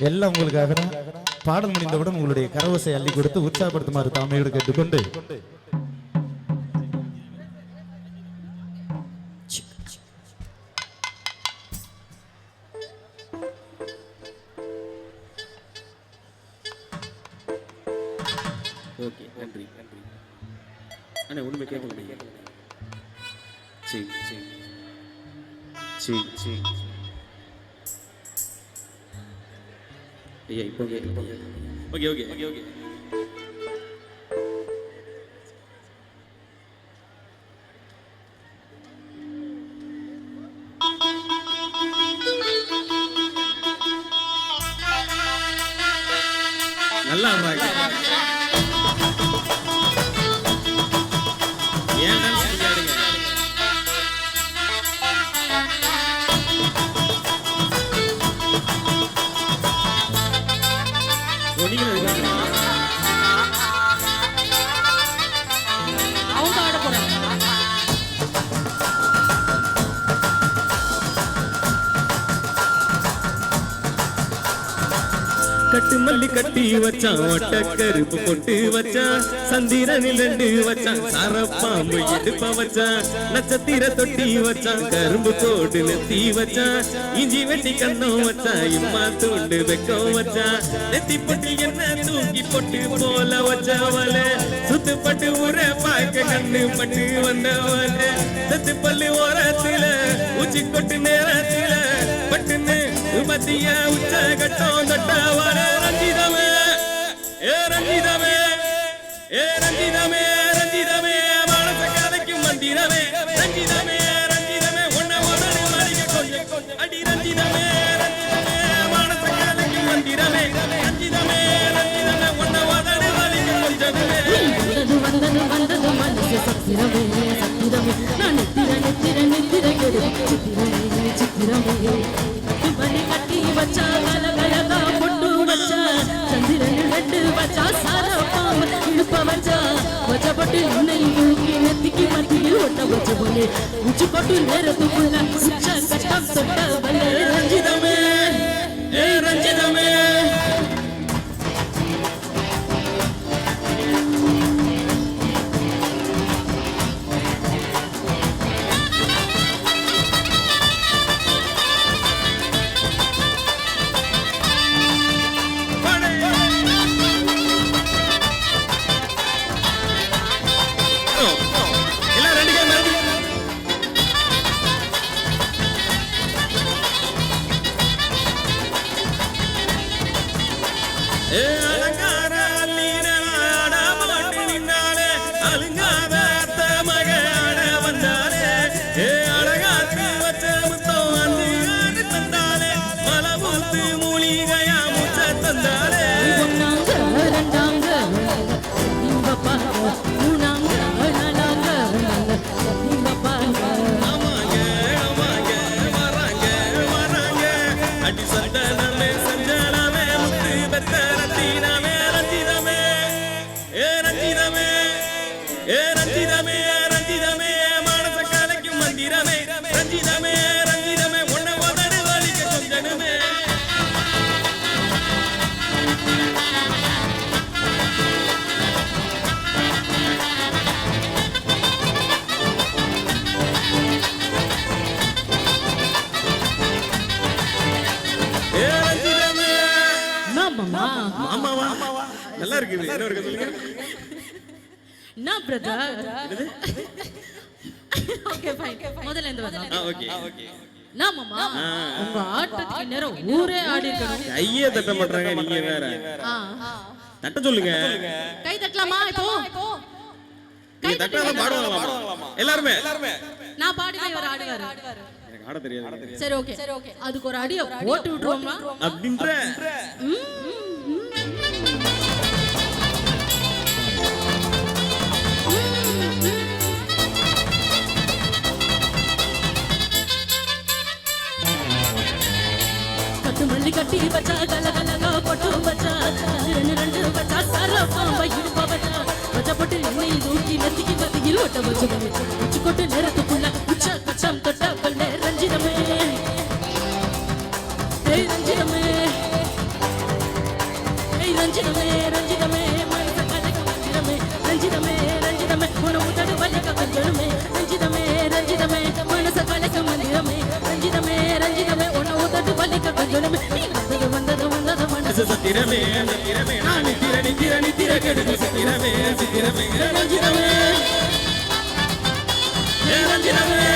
எல்லாம் உங்களுக்காக தான். பாடல் முடிந்தவுடன் உங்களுடைய கரவசை அள்ளி கொடுத்து உற்சாகப்படுத்துமாறு தாமையோடு கேட்டுக்கொண்டு. ஓகே நன்றி நன்றி. அண்ணா ஒண்ணுமே கேட்க முடியும் சரி சரி சரி சரி ஐயா இப்போ okay okay okay okay okay நல்லா கட்டு கட்டி வச்சான் ஒட்ட கருப்பு பொட்டு வச்சான் சந்திரனில் ரெண்டு வச்சான் சரப்பாம்பு எடுப்ப வச்சான் நட்சத்திர தொட்டி வச்சான் கரும்பு கோடு நெத்தி வச்சான் இஞ்சி வெட்டி கண்ணம் வச்சான் இம்மா தூண்டு வெக்கம் வச்சான் நெத்தி பொட்டி என்ன தூக்கி பொட்டு போல வச்சவள சுத்து பட்டு ஊர பார்க்க கண்ணு பட்டு வந்தவள சத்து பல்லு ஓரத்துல உச்சி கொட்டு நேரத்துல பட்டுன்னு மத்திய உச்ச கட்டம் தொட்டவள உச்சு கொட்டு நேரத்துக்குள்ள உச்ச கட்டம் தொட்ட வலே நின்னாலே அலங்கார வந்தாலே ஏ அழகாத்து வச்ச முத்தம் வந்து தந்தாலே மலபூத்து மூலிகையா முச்ச தந்தாலே மாமா ஆமாவா நல்லா இருக்குது என்ன இருக்கு சொல்லுங்க. நான் பிரதர் ஓகே ஃபைன் முதல்ல இருந்து வரலாம். ஆ ஓகே. ஓகே. நான் மாமா? உங்க ஆட்டத்துக்கு நேரம் ஊரே ஆடி இருக்கணும். கையே தட்ட மாட்டாங்க நீங்க வேற. தட்ட சொல்லுங்க. கை தட்டலாமா இப்போ? நீங்க தட்டாதான் பாடுவாங்களாமா எல்லாருமே? நான் பாடினா இவர் ஆடுவாரு. எனக்கு ஆட தெரியாது. சரி ஓகே. சரி ஓகே. அதுக்கு ஒரு அடிய போட்டு விட்டுருவோமா அப்படின்ற கட்டு மல்லி கட்டி வச்சா கல கலகா பொட்டு வச்சா ரெண்டு ரெண்டு வச்சா சர பாம்ப இடுப்ப வச்சா வச்ச பொட்டு எண்ணெய் தூக்கி நெத்திக்கு மத்தியில் ஒட்ட வச்சு உச்சி கொட்டு நேரத்துக்குள்ள உச்ச கச்சம் வலிக்க கஞ்சலுமே ரஞ்சிதமே ரஞ்சிதமே. மனச கலக்க மந்திரமே ரஞ்சிதமே ரஞ்சிதமே. உன உதடு வலிக்க கஞ்சலுமே வந்தது வந்தது வந்தது மனசு சத்திரமே சத்திரமே. நான் நித்திர நித்திர நித்திர ரஞ்சிதமே. ரஞ்சிதமே.